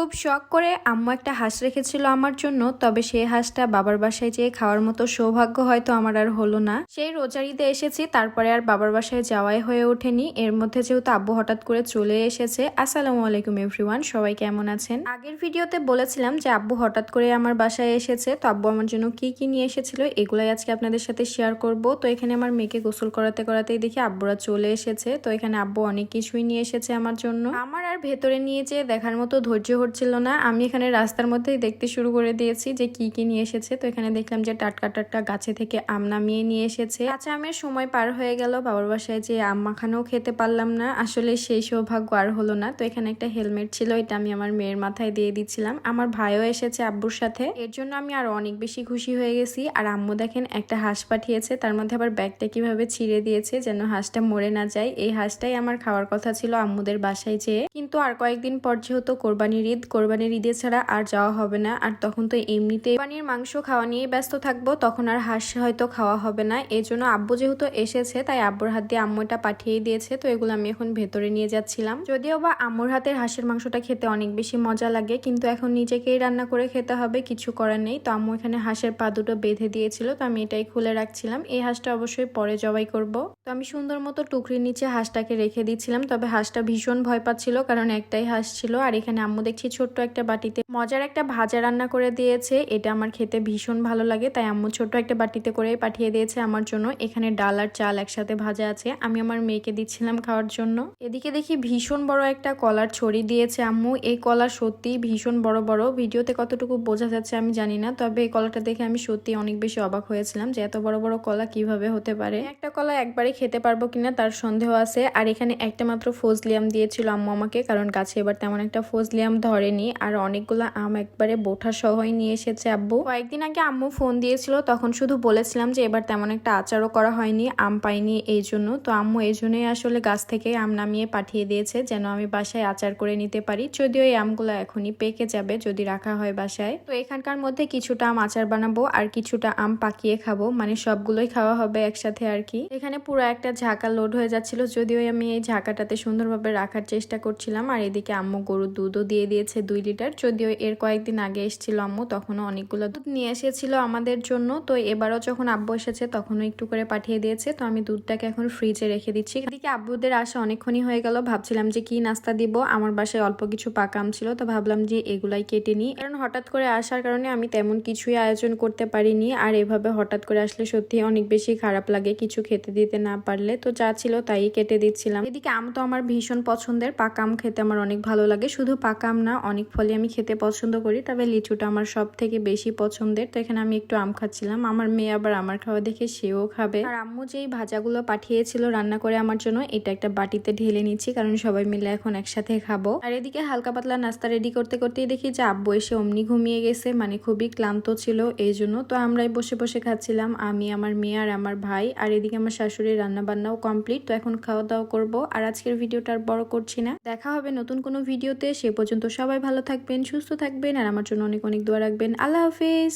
খুব শখ করে আম্মু একটা হাঁস রেখেছিল আমার জন্য, তবে সেই হাঁসটা বাবার বাসায় যেয়ে খাওয়ার মতো সৌভাগ্য হয়তো আমার আর হলো না। সেই রোজার ঈদে এসেছি, তারপরে আর বাবার বাসায় যাওয়াই হয়ে ওঠেনি। এর মধ্যে যেহেতু আব্বু হঠাৎ করে চলে এসেছে, আসসালামু আলাইকুম এভরিওয়ান, সবাই কেমন আছেন? আগের ভিডিওতে বলেছিলাম যে আব্বু হঠাৎ করে আমার বাসায় এসেছে, তো আব্বু আমার জন্য কি কি নিয়ে এসেছিল এগুলাই আজকে আপনাদের সাথে শেয়ার করব। তো এখানে আমার মেয়েকে গোসল করাতে করাতেই দেখি আব্বুরা চলে এসেছে, তো এখানে আব্বু অনেক কিছুই নিয়ে এসেছে আমার জন্য। আমার আর ভেতরে নিয়ে যেয়ে দেখার মতো ধৈর্য হচ্ছিল না। আমি এখানে রাস্তার মধ্যেই দেখতে শুরু করে দিয়েছি যে কি কি নিয়ে এসেছে। তো এখানে দেখলাম যে টাটকা টাটকা গাছে থেকে আম নামিয়ে নিয়ে এসেছে। আচ্ছা আমের সময় পার হয়ে গেল। বাবার বাসায় যে আম মাখানোও খেতে পারলাম না। আসলে সেই সৌভাগ্য আর হলো না। তো এখানে একটা হেলমেট ছিল, এটা আমি আমার মেয়ের মাথায় দিয়ে দিচ্ছিলাম আমার ভাইও এসেছে আব্বুর সাথে। এর জন্য আমি আর অনেক বেশি খুশি হয়ে গেছি। আর আম্মু দেখেন একটা হাঁস পাঠিয়েছে। তার মধ্যে আবার ব্যাগটা কীভাবে ছিঁড়ে দিয়েছে যেন হাঁসটা মরে না যায়। এই হাঁসটাই আমার খাওয়ার কথা ছিল আম্মুদের বাসায় যেয়ে। কিন্তু আর কয়েকদিন পর যেহেতু কোরবানির ঈদ, কোরবানির ঈদে ছাড়া আর যাওয়া হবে না। আর তখন তো এমনিতে কোরবানির মাংস খাওয়া নিয়ে ব্যস্ত থাকব, তখন আর হাঁস হয়তো খাওয়া হবে না। এই জন্য আব্বু যেহেতু এসেছে, তাই আব্বুর হাত দিয়ে আম্মু এটা পাঠিয়ে দিয়েছে, তো এগুলো আমি এখন ভেতরে নিয়ে যাচ্ছিলাম। যদিও বা আম্মুর হাতের হাঁসের মাংসটা খেতে অনেক বেশি মজা লাগে, কিন্তু এখন নিজেকেই রান্না করে খেতে হবে, কিছু করার নেই। তো আম্মু এখানে হাঁসের পা দুটো বেঁধে দিয়েছিল, তো আমি এটাই খুলে রাখছিলাম। এই হাঁসটা অবশ্যই পরে জবাই করব। তো আমি সুন্দর মতো টুকরির নিচে হাঁসটাকে রেখে দিচ্ছিলাম, তবে হাঁসটা ভীষণ ভয় পাচ্ছিল, কারণ একটাই হাঁস ছিল, আর এখানে আম্মু দেখছি ছোট্ট একটা বাটিতে। মজার একটা ভাজা রান্না করে দিয়েছে। এটা আমার খেতে ভীষণ ভালো লাগে, তাই আম্মু ছোট্ট একটা বাটিতে করে পাঠিয়ে দিয়েছে আমার জন্য। এখানে ডাল আর চাল একসাথে ভাজা আছে, আমি আমার মেয়েকে দিচ্ছিলাম খাওয়ার জন্য। এদিকে দেখি ভীষণ বড় একটা কলার ছড়ি দিয়েছে আম্মু। এই কলা সত্যি ভীষণ বড় বড়। ভিডিওতে কতটুকু বোঝা যাচ্ছে আমি জানি না, তবে এই কলাটা দেখে আমি সত্যি অনেক বেশি অবাক হয়েছিলাম যে এত বড় বড় কলা কীভাবে হতে পারে। একটা কলা একবারে খেতে পারব কিনা তার সন্দেহ আছে। আর এখানে একটা মাত্র ফজলিয়াম দিয়েছিল আম্মু আমাকে, কারণ গাছে এবার তেমন একটা ফজলিয়াম ধরেনি, আর অনেকগুলো আম একবারে বোঠা সহই নিয়ে এসেছে আব্বু। কয়েকদিন আগে আম্মু ফোন দিয়েছিল, তখন শুধু বলেছিলাম যে এবার তেমন একটা আচারও করা হয়নি, আম পাইনি এই জন্য। তো আম্মু এই জন্যই আসলে গাছ থেকে আম নামিয়ে পাঠিয়ে দিয়েছে, যেন আমি বাসায় আচার করে নিতে পারি। যদিও এই আমগুলো এখনই পেকে যাবে, যদি রাখা হয় বাসায়। তো এখানকার মধ্যে কিছুটা আম আচার বানাবো আর কিছুটা আম পাকিয়ে খাব মানে সবগুলোই খাওয়া হবে একসাথে আর কি। এখানে পুরো একটা ঝাঁকা লোড হয়ে যাচ্ছিল, যদিও আমি এই ঝাঁকাটাতে সুন্দরভাবে রাখার চেষ্টা করছিলাম, আর এদিকে আম্মু গরুর দুধও দিয়ে দিয়েছে দুই লিটার, যদিও এর কয়েকদিন আগে এসেছিল আম্মু, তখনও অনেকগুলো দুধ নিয়ে এসেছিল আমাদের জন্য। তো এবারও যখন আব্বু এসেছে, তখনও একটু করে পাঠিয়ে দিয়েছে। তো আমি দুধটাকে এখন ফ্রিজে রেখে দিচ্ছি। এদিকে আব্বুদের আসা অনেকক্ষণই হয়ে গেল। ভাবছিলাম যে কি নাস্তা দিব? আমার বাসায় অল্প কিছু পাকাম ছিল, তো ভাবলাম যে এগুলাই কেটে নিই। কারণ হঠাৎ করে আসার কারণে আমি তেমন কিছুই আয়োজন করতে পারিনি। আর এভাবে হঠাৎ করে আসলে সত্যি অনেক বেশি খারাপ লাগে কিছু খেতে দিতে না পারলে। তো যা ছিল তাই কেটে দিচ্ছিলাম। এদিকে আম তো আমার ভীষণ পছন্দের। পাকা আম খেতে আমার অনেক ভালো লাগে। শুধু পাকা আম না, অনেক ফলই আমি খেতে পছন্দ করি, তবে লিচুটা আমার সব থেকে বেশি পছন্দের। তো এখানে আমি একটু আম খাচ্ছিলাম। আমার মেয়ে আবার আমার খাওয়া দেখে সেও খাবে। আর আম্মু যেই ভাজাগুলো পাঠিয়েছিল রান্না করে আমার জন্য, এটা একটা বাটিতে ঢেলে নিচ্ছি, কারণ সবাই মিলে এখন একসাথে খাব। আর এদিকে হালকা পাতলা নাস্তা রেডি করতে করতেই দেখি যে আব্বু এসে অমনি ঘুমিয়ে গেছে মানে খুবই ক্লান্ত ছিল এই জন্য। তো আমরাই বসে বসে খাচ্ছিলাম, আমি, আমার মেয়ে আর আমার ভাই। আর এদিকে আমার শাশুড়ির রান্না বান্নাও কমপ্লিট তো এখন খাওয়া দাওয়া করব। আর আজকের ভিডিওটা আর বড় করছি না। দেখা হবে নতুন কোনো ভিডিওতে, সে পর্যন্ত সবাই ভালো থাকবেন সুস্থ থাকবেন আর আমার জন্য অনেক অনেক দোয়া রাখবেন। আল্লাহ হাফিজ।